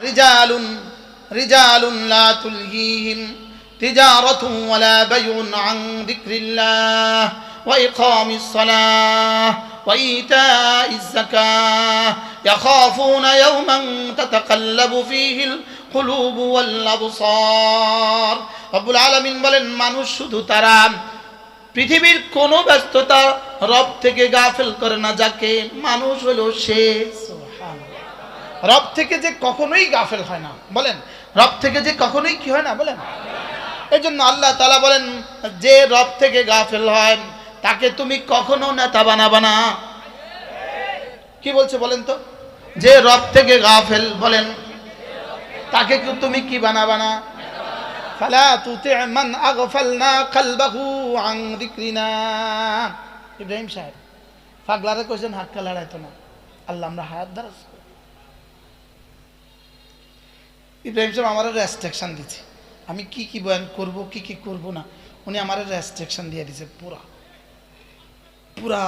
رجال رجال لا تلهيهم تجارة ولا بيع عن ذكر الله وإقام الصلاة وإيتاء الزكاة يخافون يوما تتقلب فيه القلوب والأبصار رب العالمين বলেন মানুষ শুধু তারা পৃথিবীর কোনো ব্যস্ততা রব থেকে গাফেল করে না যাকে মানুষ হলো সে রব থেকে যে কখনোই গাফেল হয় না। বলেন, রব থেকে যে কখনোই কি হয় না? বলেন। এই জন্য আল্লাহ তালা বলেন, যে রব থেকে গাফেল হয়, তাকে তুমি কখনো নেতা বানাবা না। কি বলছে বলেন তো? যে রব থেকে গাফেল বলেন, তাকে তুমি কি বানাবা না? যিকরিনা। ইব্রাহিম সাহেব, পাগলারে কইছেন হাত লড়াইতো না। আল্লাহ, আমরা হায়াত ইব্রাহিম সাহেব আমার রেস্ট্রিকশন দিচ্ছে আমি কি কি বয়ান করব, কি কি করব না, উনি আমার রেস্ট্রিকশন দিয়ে দিছে পুরা। পুরা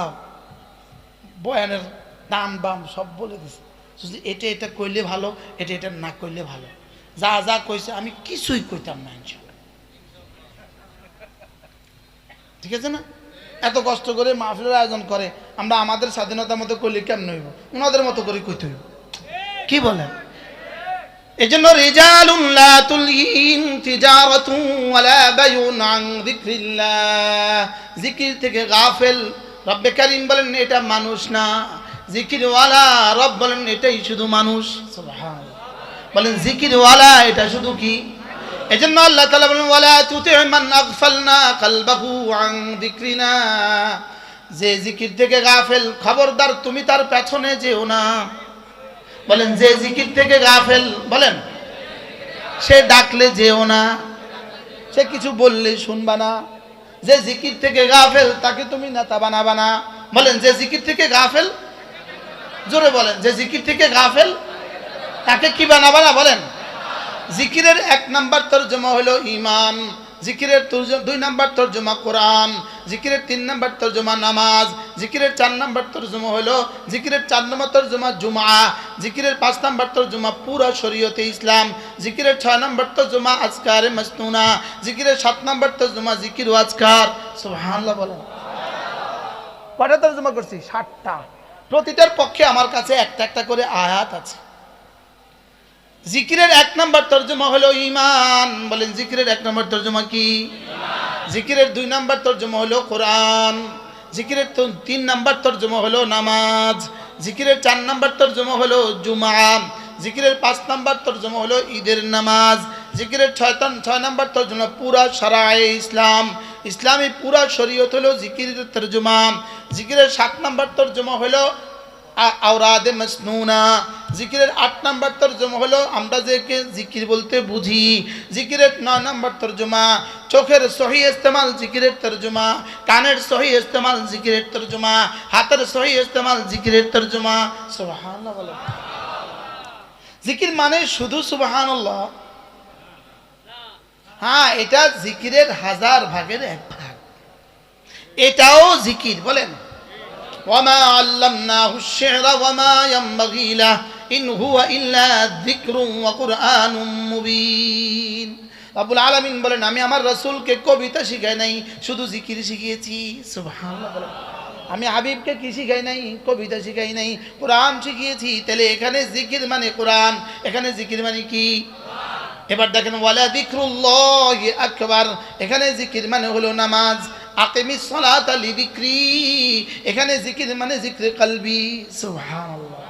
বয়ানের দাম বাম সব বলে দিছে। শুধু এটা এটা কইলে ভালো, এটা এটা না কইলে ভালো। যা যা কইছে, আমি কিছুই কইতাম না। ঠিক আছে না? এত কষ্ট করে মাহফিলের আয়োজন করে, আমরা আমাদের স্বাধীনতার মতো করলে কেমন হইব? ওনাদের মতো করে কইতে হইব। কি বলেন? এই জন্য রিজালুন লা তুলহিম তিজারাতুন ওয়ালা বায়ুন আন যিকরিল্লাহ। জিকির থেকে গাফেল। রব্বে কারীম বলেন এটা মানুষ না। জিকিরওয়ালা রব বলেন এটাই শুধু মানুষ। সুবহানাল্লাহ। বলেন জিকিরওয়ালা এটা শুধু কি? এজন্য আল্লাহ তাআলা বলেন ওয়ালা তুতি মান আগফালনা কলবাহু আন যিকরিনা। যে জিকির থেকে গাফেল খবরদার তুমি তার পেছনে যেও না। বলেন, যে জিকির থেকে গাফেল, বলেন, সে ডাকলে যেও না, সে কিছু বললে শুনবা না। যে জিকির থেকে গাফেল, তাকে তুমি নেতা বানাবা না। বলেন, যে জিকির থেকে গাফেল? জোরে বলেন, যে জিকির থেকে গাফেল, তাকে কি বানাবা না? বলেন, জিকিরের এক নাম্বার তর্জমা হলো ইমান। জিকিরের দুই নাম্বার তর্জমা কোরআন, জিকিরের তিন নাম্বার তর্জমা নামাজ, জিকিরের চার নাম্বার তর্জমা হলো জিকিরের চার নম্বর তর্জমা জুমা জিকিরের পাঁচ নাম্বার তর্জমা পুরো শরীয়তে ইসলাম, জিকিরের ছয় নাম্বার তর্জমা আজকারে মসনুনা, জিকিরের সাত নাম্বার তর্জমা জিকির ও আজকার। সুবহানাল্লাহ বলেন। কয়টা তর্জমা করছি? ষাটটা প্রতিটার পক্ষে আমার কাছে একটা একটা করে আয়াত আছে। জিকিরের এক নম্বর তর্জমা হলো ইমান বলেন, জিকিরের এক নম্বর তর্জমা কি? জিকিরের দুই নম্বর তর্জমা হলো কোরআন। জিকিরের তিন নম্বর তর্জমা হলো নামাজ। জিকিরের চার নম্বর তর্জমা হলো জুমা। জিকিরের পাঁচ নম্বর তর্জমা হলো ঈদের নামাজ। জিকিরের ছয় ছয় নম্বর তর্জমা পুরা সারায় ইসলাম। ইসলামী পুরা শরীয়ত হলো জিকিরের তর্জমা। জিকিরের সাত নম্বর তর্জমা হলো আওরাদে মসনুনা। জিকিরের আট নাম্বার তর্জমা হলো, আমরা যেকে জিকির বলতে বুঝি। জিকিরের নয় নাম্বার তর্জমা, চোখের সহি ইস্তেমাল জিকিরের তর্জমা, কানের সহি ইস্তেমাল জিকিরের তর্জমা, হাতের সহি ইস্তেমাল জিকিরের তর্জমা। বলো জিকির মানে শুধু সুবহানাল্লাহ? হ্যাঁ এটা জিকিরের হাজার ভাগের এক ভাগ। এটাও জিকির, বলেন। وما علمناه الشعر وما ينبغي له إن هو إلا ذكر وقرآن مبين আব্বুল আলামিন বলেন আমি আমার রসুলকে কবিতা শিখাই নাই শুধু জিকির শিখিয়েছি সুবহানাল্লাহ বলেন আমি হাবিবকে কি শিখাই নাই কবিতা শিখাই নাই কোরআন শিখিয়েছি তাহলে এখানে জিকির মানে কোরআন এখানে জিকির মানে কি এবার দেখেন ওয়ালা যিকরুল্লাহ আকবার এখানে জিকির মানে হলো নামাজ আকিমিস সালাত লিযিকরি। এখানে জিকির মানে জিকরে কলবি। সুবহানাল্লাহ।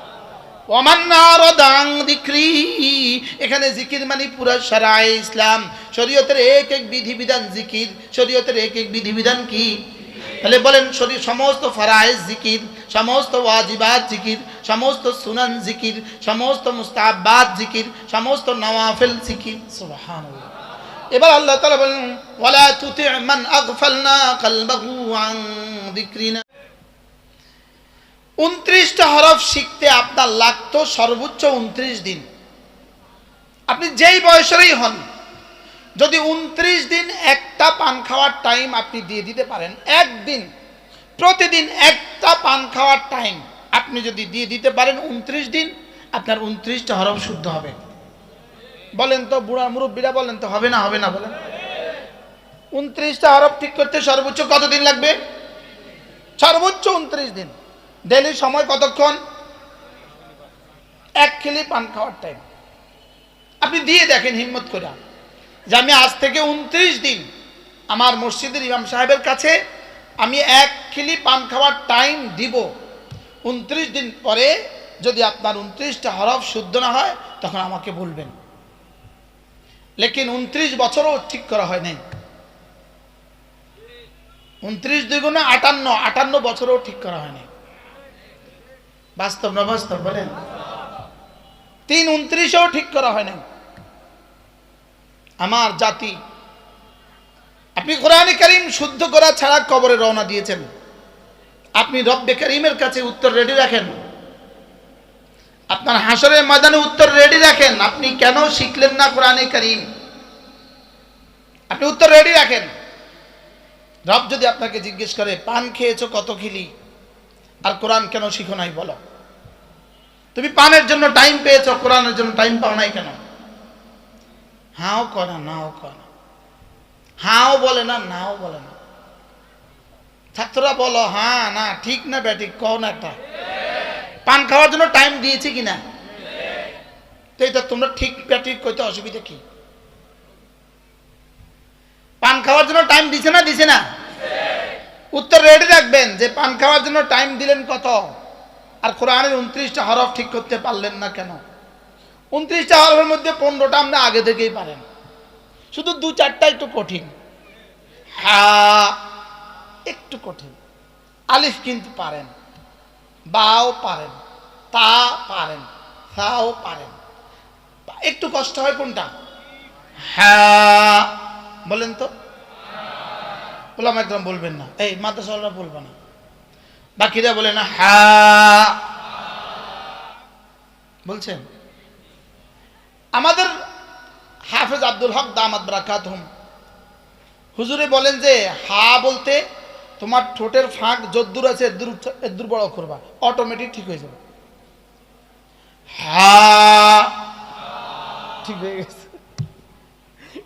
এখানে জিকির মানে পুরা শরায়ে ইসলাম। শরীয়তের এক এক বিধিবিধান জিকির। শরীয়তের এক এক বিধিবিধান কি? তাহলে বলেন শরীর সমস্ত ফরায়েজ জিকির, সমস্ত ওয়াজিবাত জিকির, সমস্ত সুনান জিকির, সমস্ত মুস্তাহাবাত জিকির, সমস্ত নওয়াফিল জিকির। সুবহানাল্লাহ। এবার আল্লাহ তাআলা বলেন, ওয়ালা তুতি মান আগফালনা কলবাহু আন যিকরিনা। উনত্রিশটা হরফ শিখতে আপনার লাগতো সর্বোচ্চ উনত্রিশ দিন। আপনি যেই বয়সেরই হন, যদি উনত্রিশ দিন একটা পান খাওয়ার টাইম আপনি দিয়ে দিতে পারেন, একদিন, প্রতিদিন একটা পান খাওয়ার টাইম আপনি যদি দিয়ে দিতে পারেন উনত্রিশ দিন, আপনার উনত্রিশটা হরফ শুদ্ধ হবে। বলেন তো বুড়া মুরব্বীরা বলেন তো, হবে না হবে না, বলেন। উনত্রিশটা হরফ ঠিক করতে সর্বোচ্চ কতদিন লাগবে? সর্বোচ্চ উনত্রিশ দিন। ডেলি সময় কতক্ষণ? এক খিলি পান খাওয়ার টাইম আপনি দিয়ে দেখেন হিম্মত করে। যে আমি আজ থেকে উনত্রিশ দিন আমার মসজিদের ইমাম সাহেবের কাছে আমি এক খিলি পান খাওয়ার টাইম দিব। উনত্রিশ দিন পরে যদি আপনার উনত্রিশটা হরফ শুদ্ধ না হয়, তখন আমাকে বলবেন। লেকিন উনত্রিশ বছরও ঠিক করা হয় নাই উনত্রিশ দুইগুণে আটান্ন আটান্ন বছরও ঠিক করা হয় নাই বাস্তব না বাস্তব বলেন? তিন উনত্রিশেও ঠিক করা হয় নাই আমার জাতি, আপনি কোরআনে করিম শুদ্ধ করা ছাড়া কবরে রওনা দিয়েছেন। আপনি রব্বে করিমের কাছে উত্তর রেডি রাখেন। আপনার হাসরের ময়দানে উত্তর রেডি রাখেন। আপনি কেন শিখলেন না কোরআনে করিম? আপনি উত্তর রেডি রাখেন। রব যদি আপনাকে জিজ্ঞেস করে, পান খেয়েছো কত খিলি? আর কোরআন কেন শিখো নাই বলো। তুমি পানের জন্য টাইম পেয়েছ, কোরআনের জন্য টাইম পাও নাই কেন? হাও না, নাও না। হাও বলে না, নাও বলে না। ছাত্ররা বলো হ্যাঁ না, ঠিক না, ব্যাটিক, কও না একটা পান খাওয়ার জন্য টাইম দিয়েছি কিনা? তো এটা তোমরা ঠিক ব্যাটিক কইতে অসুবিধা কি? পান খাওয়ার জন্য টাইম দিছে না দিছে না? উত্তর রেডি রাখবেন যে পান খাওয়ার জন্য টাইম দিলেন কত? আর কোরআনের উনত্রিশটা হরফ ঠিক করতে পারলেন না কেন? উনত্রিশটা হরফের মধ্যে পনেরোটা আপনি আগে থেকেই পারেন। শুধু দু চারটা একটু কঠিন। হ্যাঁ একটু কঠিন। আলিফ কিন্তু পারেন। বাও পারেন, তা পারেন তাও পারেন। একটু কষ্ট হয় কোনটা? হ্যাঁ। বলেন তো। বললাম একদম বলবেন না। এই মাদ্রাসাওয়ালা বলবে না। বাকিরা বলে না হ্যাঁ। বলছেন? আমাদের হাফেজ আব্দুল হক দামাত হুম হুজুরে বলেন যে, হা বলতে তোমার ঠোঁটের ফাঁক যদ্দূর আছে এদ্দুর এদ্দুর বড় করবা। অটোমেটিক ঠিক হয়ে যাবে। হা। ঠিক হয়ে গেছে।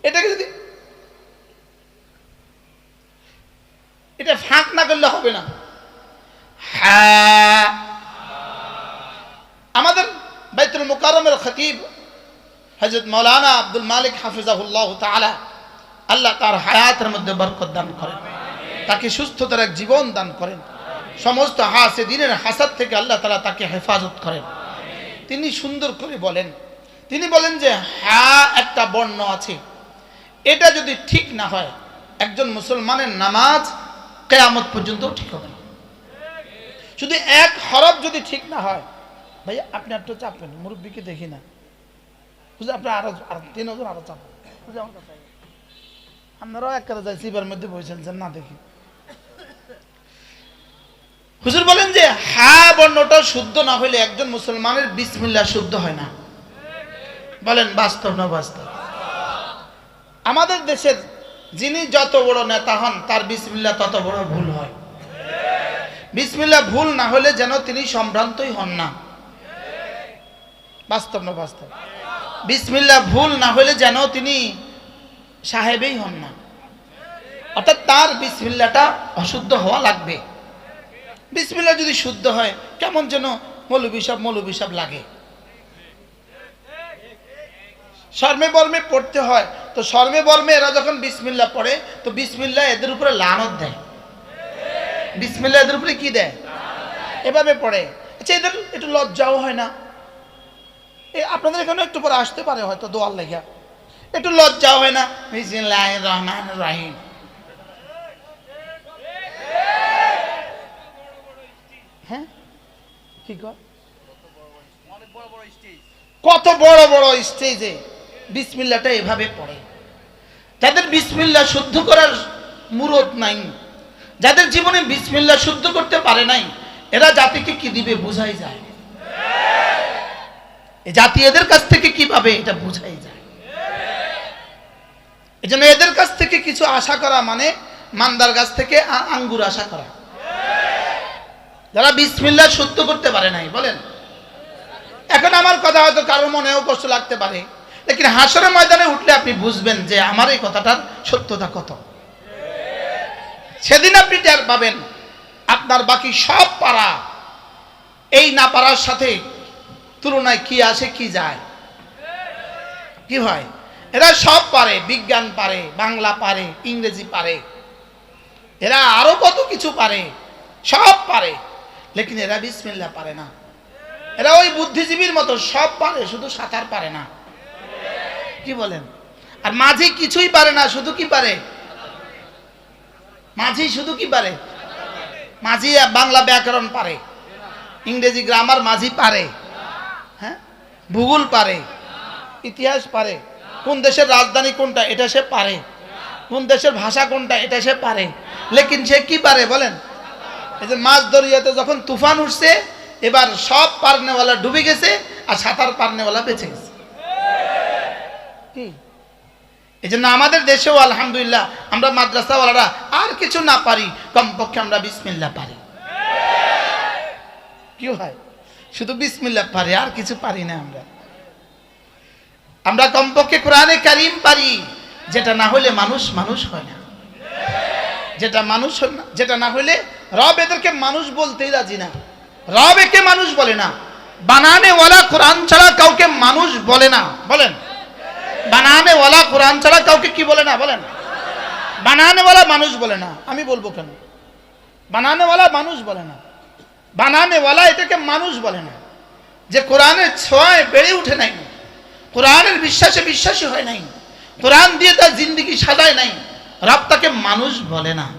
এটাকে যদি এটা ফাঁক না করলে হবে না। হ্যাঁ আমাদের বাইতুল মুকারমের খতিব হজরত মৌলানা আব্দুল মালিক হাফিজাহুল্লাহ তালা আল্লাহ তার হায়াতের মধ্যে বরকত দান করেন। তাকে সুস্থতার এক জীবন দান করেন। সমস্ত হাসে দিনের হাসাদ থেকে আল্লাহ তালা তাকে হেফাজত করেন। তিনি সুন্দর করে বলেন, তিনি বলেন যে হা একটা বর্ণ আছে। এটা যদি ঠিক না হয়, একজন মুসলমানের নামাজ কেয়ামত পর্যন্ত ঠিক হবে না। শুধু এক হরফ যদি ঠিক না হয়, ভাইয়া, আপনি একটু চাপবেন মুরব্বীকে দেখি না। বুঝলে আপনি আরও আরও তিন হাজার আরও কথা? আপনারাও এক করে যায় সিবার মধ্যে বসেছেন না দেখি। হুজুর বলেন যে হ্যাঁ বর্ণটা শুদ্ধ না হইলে একজন মুসলমানের বিসমিল্লা শুদ্ধ হয় না। বলেন, বাস্তব না বাস্তব? আমাদের দেশের যিনি যত বড় নেতা হন, তার বিসমিল্লা তত বড় ভুল হয়। বিসমিল্লা ভুল না হলে যেন তিনি সম্ভ্রান্তই হন না। বাস্তব না বাস্তব? বিসমিল্লা ভুল না হলে যেন তিনি সাহেবেই হন না। অর্থাৎ তার বিসমিল্লাটা অশুদ্ধ হওয়া লাগবে। বিসমিল্লা যদি শুদ্ধ হয়, কেমন যেন মৌলবী সব মৌলবী লাগে। শর্মে বর্মে পড়তে হয়, তো শর্মে বর্মে এরা যখন বিসমিল্লা পড়ে, তো বিসমিল্লা এদের উপরে লানত দেয়। বিসমিল্লা এদের উপরে কি দেয়? এভাবে পড়ে। আচ্ছা এদের একটু লজ্জাও হয় না। এ, আপনাদের এখানে একটু পরে আসতে পারে হয়তো দোয়াল লেখা একটু লজ্জাও হয় না। বিসমিল্লাহ রহমান রাহিম। হ্যাঁ? কি কত বড় বড় স্টেজে বিসমিল্লাটা এভাবে পড়ে। যাদের বিসমিল্লা শুদ্ধ করার মুরত নাই, যাদের জীবনে বিসমিল্লা শুদ্ধ করতে পারে নাই, এরা জাতিকে কি দিবে বোঝাই যায়। জাতি এদের কাছ থেকে কি পাবে এটা বোঝাই যায়। এই জন্য এদের কাছ থেকে কিছু আশা করা মানে মান্দার গাছ থেকে আঙ্গুর আশা করা। যারা বিসমিল্লা সত্য করতে পারে নাই, বলেন। এখন আমার কথা হয়তো কারোর মনেও কষ্ট লাগতে পারে, লেকিন হাসরের ময়দানে উঠলে আপনি বুঝবেন যে আমার এই কথাটার সত্যতা কত। সেদিন আপনি টের পাবেন, আপনার বাকি সব পারা, এই না পারার সাথে তুলনায় কি আসে, কি যায়। কি হয়? এরা সব পারে, বিজ্ঞান পারে, বাংলা পারে, ইংরেজি পারে। এরা আরও কত কিছু পারে, সব পারে। লেকিন এরা বিসমিল্লা পারে না। এরা ওই বুদ্ধিজীবীর মতো সব পারে, শুধু সাঁতার পারে না। কি বলেন? আর মাঝি কিছুই পারে না, শুধু কি পারে? মাঝি শুধু কি পারে? মাঝি বাংলা ব্যাকরণ পারে। ইংরেজি গ্রামার মাঝি পারে। হ্যাঁ? ভূগোল পারে। ইতিহাস পারে। কোন দেশের রাজধানী কোনটা, এটা সে পারে। কোন দেশের ভাষা কোনটা, এটা সে পারে। লেকিন সে কি পারে বলেন? এই যে মাছ দরিয়াতে যখন তুফান উঠছে, এবার সব পারনেওয়ালা ডুবে গেছে আর সাঁতার পারনেওয়ালা বেঁচে গেছে। এই জন্য আমাদের দেশেও আলহামদুলিল্লাহ আমরা মাদ্রাসাওয়ালারা আর কিছু না পারি, কমপক্ষে আমরা বিসমিল্লা পারি। কি হয়? শুধু বিসমিল্লা পারি, আর কিছু পারি না আমরা। আমরা কমপক্ষে কোরআনে কারিম পারি, যেটা না হলে মানুষ মানুষ হয় না। যেটা মানুষ যেটা না হলে রব এদেরকে মানুষ বলতেই রাজি না। রব একে মানুষ বলে না। বানানে ওয়ালা কোরআন ছাড়া কাউকে মানুষ বলে না। বলেন। বানানে ওয়ালা কোরআন ছাড়া কাউকে কি বলে না? বলেন। বানানে ওয়ালা মানুষ বলে না। আমি বলব কেন? বানানে ওয়ালা মানুষ বলে না। বানানে ওয়ালা এটাকে মানুষ বলে না। যে কোরআনের ছোঁয়ায় বেড়ে উঠে নাই, কোরআনের বিশ্বাসে বিশ্বাসী হয় নাই, কোরআন দিয়ে তার জিন্দগি সাজায় নাই, রব তাকে মানুষ বলে না।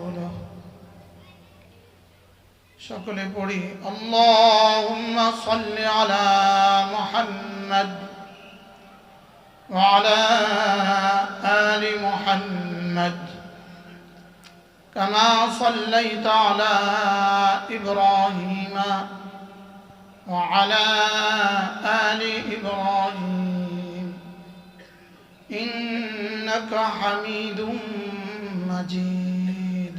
সকলে পড়ি اللهم صل على محمد وعلى آل محمد كما صليت على إبراهيم وعلى آل إبراهيم إنك حميد مجيد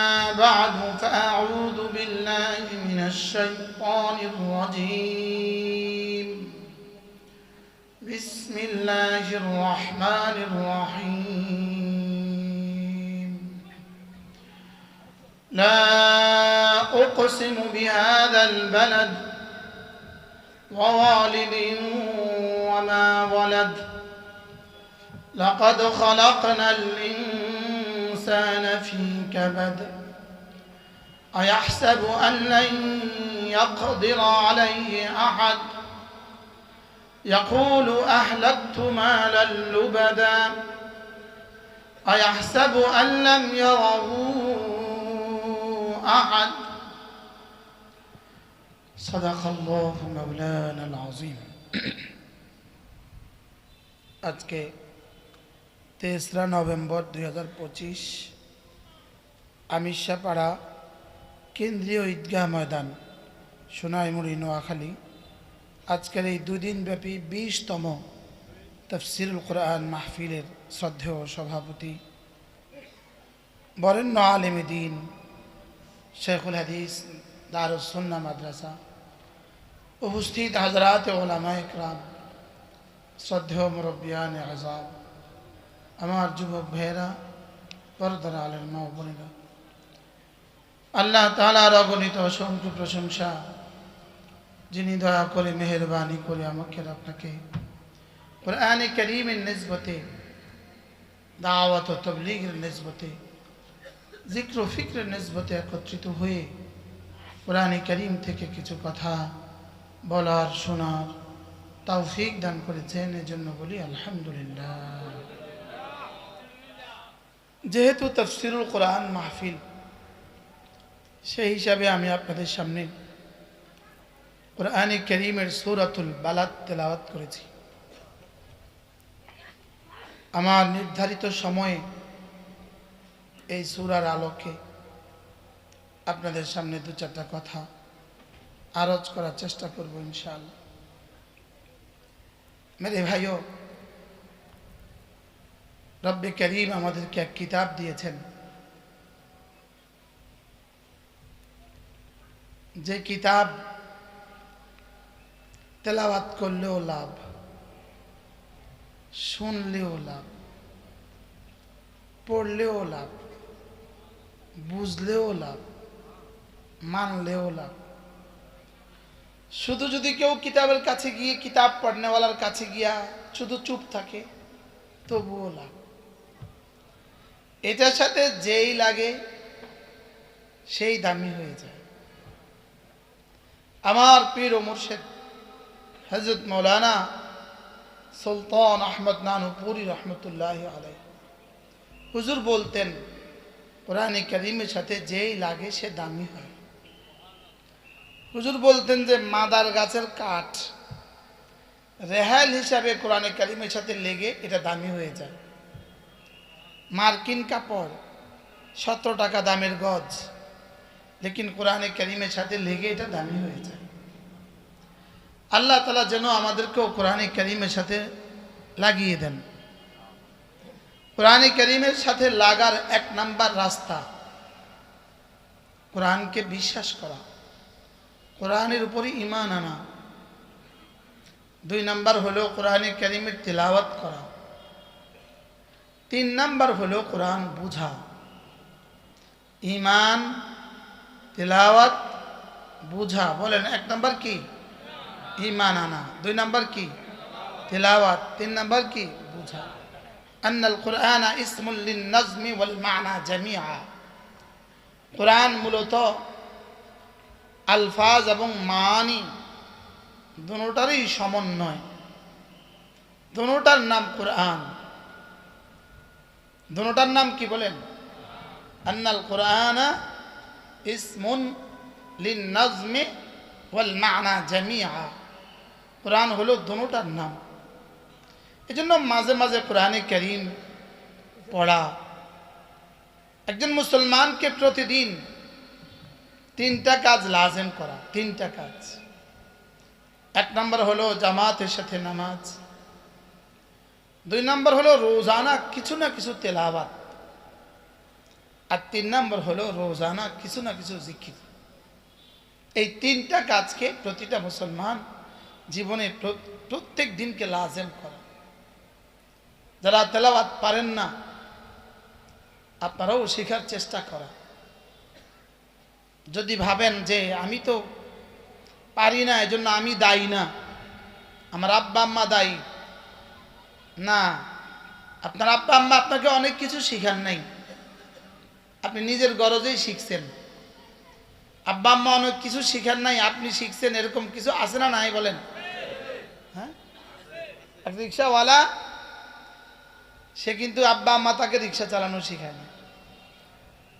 بعد فأعوذ بالله من الشيطان الرجيم. بسم الله الرحمن الرحيم. لا أقسم بهذا البلد ووالد وما ولد. لقد خلقنا الإنسان في كبد. أيحسب أن لن يقدر عليه أحد يقول أهلكت مالا لبدا أيحسب أن لم يره أحد صدق الله مولانا العظيم আজকে তেসরা নভেম্বর দুই হাজার পঁচিশ আমিষাপাড়া কেন্দ্রীয় ঈদগাহ ময়দান, সোনাইমুড়ি, নোয়াখালী। আজকের এই দুদিনব্যাপী বিশতম তফসিরুল কোরআন মাহফিলের শ্রদ্ধেয় সভাপতি বরেণ্য আলেমী দিন, শেখুল হাদিস দারুসন্না মাদ্রাসা, উপস্থিত হাজরাত ওলামা ইকরাম শ্রদ্ধেয় মুরব্বিয়ান আজাব আমার যুবক ভাইয়েরা পরদার আলের মা বোনেরা আল্লাহ তালার অগণিত অসংখ্য প্রশংসা। যিনি দয়া করে, মেহরবানি করে আমাকে আপনাকে কোরআনে করিমের নিসবতে, দাওয়াত ও তবলিগের নিসবতে জিক্র ফিক্রের নিসবতে একত্রিত হয়ে কোরআনে করিম থেকে কিছু কথা বলার, শোনার তৌফিক দান করেছেন এজন্য বলি আলহামদুলিল্লাহ। যেহেতু তফসিরুল কোরআন মাহফিল সেই হিসাবে আমি আপনাদের সামনে কোরআনে করিমের সুরাতুল বালাত তেলাওয়াত করেছি। আমার নির্ধারিত সময়ে এই সুরার আলোকে আপনাদের সামনে দু চারটা কথা আরজ করার চেষ্টা করব ইনশাআল্লাহ। মেরে ভাইও, রব্বে করিম আমাদেরকে এক কিতাব দিয়েছেন। যে কিতাব তেলাওয়াত করলেও লাভ, শুনলেও লাভ, পড়লেও লাভ, বুঝলেও লাভ, মানলেও লাভ। শুধু যদি কেউ কিতাবের কাছে গিয়ে কিতাব পড়নেওয়ালার কাছে গিয়া শুধু চুপ থাকে, তবুও লাভ। এটার সাথে যেই লাগে, সেই দামি হয়ে যায়। আমার পীর ও মুর্শেদ হজরত মৌলানা সুলতান আহমদ নানুপুরি রহমতুল্লাহ আলাই হুজুর বলতেন, কোরআনে করিমের সাথে যেই লাগে সে দামি হয়। হুজুর বলতেন যে, মাদার গাছের কাঠ রেহাল হিসাবে কোরআনে করিমের সাথে লেগে এটা দামি হয়ে যায়। মার্কিন কাপড়, সতেরো টাকা দামের গজ লেকিন কোরআনে করিমের সাথে লেগে এটা দামি হয়ে যায়। আল্লাহ তালা যেন আমাদেরকেও কোরআনে করিমের সাথে লাগিয়ে দেন। কোরআনে করিমের সাথে লাগার এক নাম্বার রাস্তা, কোরআনকে বিশ্বাস করা। কোরআনের উপরে ইমান আনা। দুই নাম্বার হলো কোরআনে করিমের তিলাওয়াত করা। তিন নাম্বার হলো কোরআন বুঝা। ইমান তেলাওয়াত, বুঝা, বলেন, এক নম্বর কি? ইমান আনা। দুই নম্বর কি? তেলাওয়াত। তিন নম্বর কি? বুঝা। আন্নাল কোরআন ইসমুল্লিন নজমি ওয়াল মানা জামিয়া কোরআন মূলত আলফাজ এবং মানি দুটারই সমন্বয়। দুটার নাম কোরআন। দুটার নাম কি বলেন? আন্নাল কোরআনা ইসমুন লিন্নাজমে ওয়াল মানা জামিয়া কোরআন হলো দুটার নাম। এজন্য মাঝে মাঝে কোরআনে করিম পড়া। একজন মুসলমানকে প্রতিদিন তিনটা কাজ লাজেম করা, তিনটা কাজ। এক নম্বর হলো জামাতের সাথে নামাজ। দুই নম্বর হলো রোজানা, কিছু না কিছু তেলাওয়াত। আর তিন নম্বর হলো রোজানা, কিছু না কিছু জিকির। এই তিনটা কাজকে প্রতিটা মুসলমান জীবনে প্রত্যেক দিনকে লাজেম করা। যারা তেলাওয়াত পারেন না, আপনারাও শেখার চেষ্টা করা যদি ভাবেন যে আমি তো পারি না, এজন্য আমি দায়ী না, আমার আব্বা আম্মা দায়ী, না, আপনার আব্বা আম্মা আপনাকে অনেক কিছু শিখান নাই। আপনি নিজের গরজেই শিখছেন। আব্বা, আম্মা অনেক কিছু শিখেন নাই, আপনি শিখছেন, এরকম কিছু আছে না নাই বলেন? হ্যাঁ? রিক্সাওয়ালা, সে কিন্তু আব্বা, আম্মা তাকে রিক্সা চালানো শিখায় না।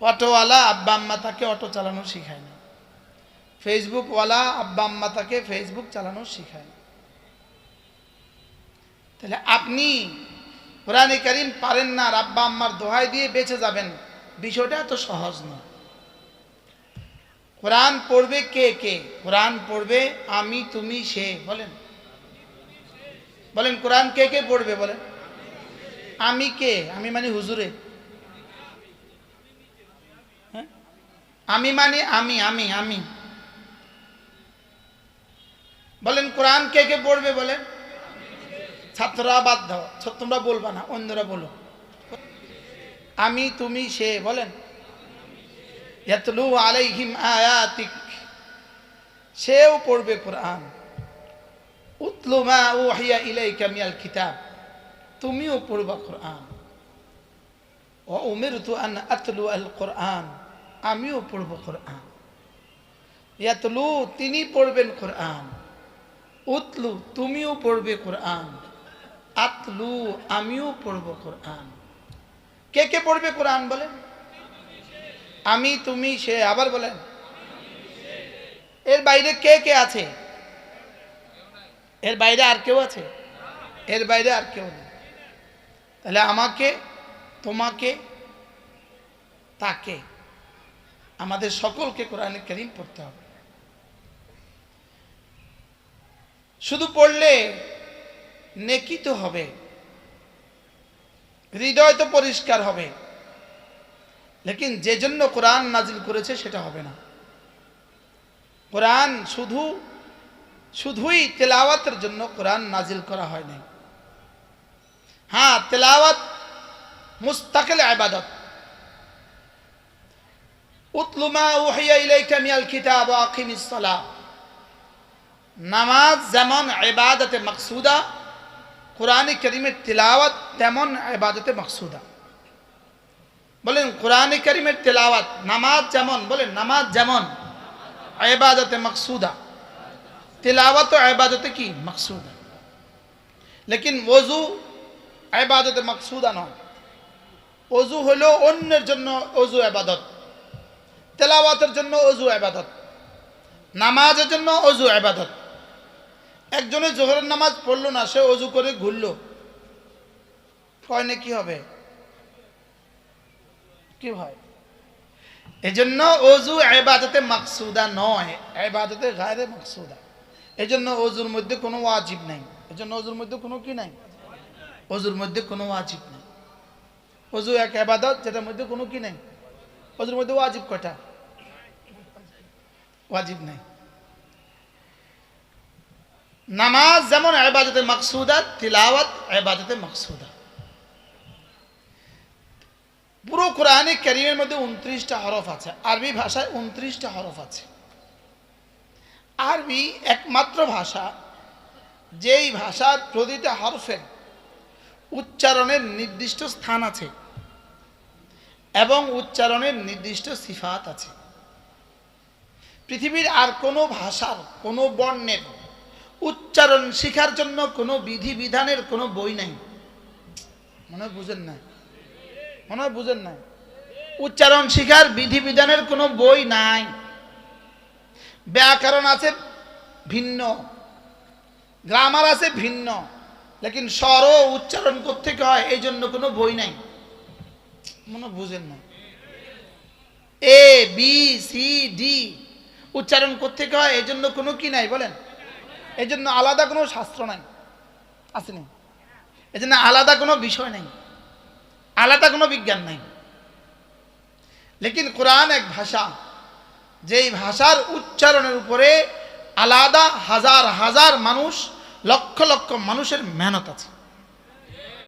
অটোওয়ালা, আব্বা, আম্মা তাকে অটো চালানো শিখায় না। ফেসবুকওয়ালা, আব্বা, আম্মা তাকে ফেসবুক চালানো শিখায় না। তাহলে আপনি, কোরআনে করিম পারেন না আর আব্বা, আম্মার দোহাই দিয়ে বেঁচে যাবেন। বিষয়টা এত সহজ নয় কোরআন পড়বে কে কে? কোরআন পড়বে আমি, তুমি, সে, বলেন। বলেন, কোরআন কে কে পড়বে বলেন? আমি কে? আমি মানে হুজুরে। হ্যাঁ? আমি মানে আমি আমি আমি। বলেন, কোরআন কে কে পড়বে বলেন? ছাত্ররা দাও তোমরা বলবা না, অন্যরা বলো। আমি, তুমি, সে, বলেন। সেও পড়বে কোরআন। উতলু মা উহিয়া ইলাইকা মিনাল কিতাব। তুমিও পড়বা কোরআন। ও উমিরতু আন আতলু আল কোরআন। আমিও পড়ব কোরআন। ইয়াতলু, তিনি পড়বেন কোরআন। উতলু, তুমিও পড়বে কোরআন। আতলু, আমিও পড়ব কোরআন। কে কে পড়বে কোরআন বলেন আমি, তুমি, সে, আবার বলেন। এর বাইরে কে কে আছে? এর বাইরে আর কেউ আছে? এর বাইরে আর কেউ নেই। তাহলে আমাকে, তোমাকে, তাকে, আমাদের সকলকে কোরআনে করিম পড়তে হবে। শুধু পড়লে নেকি তো হবে। হৃদয় তো পরিষ্কার হবে। লেকিন যে জন্য কোরআন নাজিল করেছে সেটা হবে না। কোরআন শুধু, শুধুই তেলাওয়াতের জন্য কোরআন নাজিল করা হয়নি হ্যাঁ তেলাওয়াত মুস্তাকিল ইবাদত। উতলু মা উহিয়া ইলাইকা মিনাল কিতাব ওয়া আকিমিস সালাহ নামাজ যেমন ইবাদতে মাকসুদা কোরআনে করিমের তিলাওয়াত তেমন ইবাদতে মাকসুদা বলেন কোরআনে করিমের তেলাওয়াত নামাজ যেমন বলেন নামাজ যেমন ইবাদতে মাকসুদা তিলাওয়াত ও ইবাদতে কি মাকসুদা লেকিন ওযু ইবাদতে মাকসুদা নয় ওযু হলো অন্যের জন্য ওযু ইবাদত তেলাওয়াতের জন্য ওযু ইবাদত নামাজের জন্য অজু আবাদত একজনে জোহরের নামাজ পড়ল না, সে অজু করে ঘুরলো। কয় না কি হবে? কি হয়? জন্য অজু আবাদতে মাকসুদা নয় আবাদতে গায়রে মাকসুদা। এই জন্য অজুর মধ্যে কোনো ওয়াজিব নাই। এই জন্য অজুর মধ্যে কোনো কি নাই? অজুর মধ্যে কোনো ওয়াজিব নাই। অজু এক আবাদত যেটার মধ্যে কোনো কি নাই? অজুর মধ্যে ওয়াজিব কয়টা? ওয়াজিব নাই। নামাজ যেমন এবাদতে মাকসুদা তিলাওয়াত এবাদতে মাকসুদা পুরো কোরআনে ক্যারিমের মধ্যে উনত্রিশটা হরফ আছে, আরবি ভাষায় উনত্রিশটা হরফ আছে। আরবি একমাত্র ভাষা, যেই ভাষার প্রতিটা হরফের উচ্চারণের নির্দিষ্ট স্থান আছে এবং উচ্চারণের নির্দিষ্ট সিফাত আছে। পৃথিবীর আর কোনো ভাষার, কোনো বর্ণের উচ্চারণ শিখার জন্য কোনো বিধি বিধানের কোনো বই নাই। মনে বুঝেন না? মনে হয় বুঝেন না? উচ্চারণ শিখার বিধি বিধানের কোনো বই নাই। ব্যাকরণ আছে ভিন্ন। গ্রামার আছে ভিন্ন। লেকিন স্বর উচ্চারণ করতে হয়? এই জন্য কোনো বই নাই। মনে বুঝেন না? এ বি সি ডি উচ্চারণ করতে হয়? এই জন্য কোনো কি নাই? বলেন। এই জন্য আলাদা কোনো শাস্ত্র নাই। আসেনি। এই জন্য আলাদা কোনো বিষয় নাই। আলাদা কোনো বিজ্ঞান নাই। লেকিন কোরআন এক ভাষা। যেই ভাষার উচ্চারণের উপরে আলাদা হাজার হাজার মানুষ, লক্ষ লক্ষ মানুষের মেহনত আছে।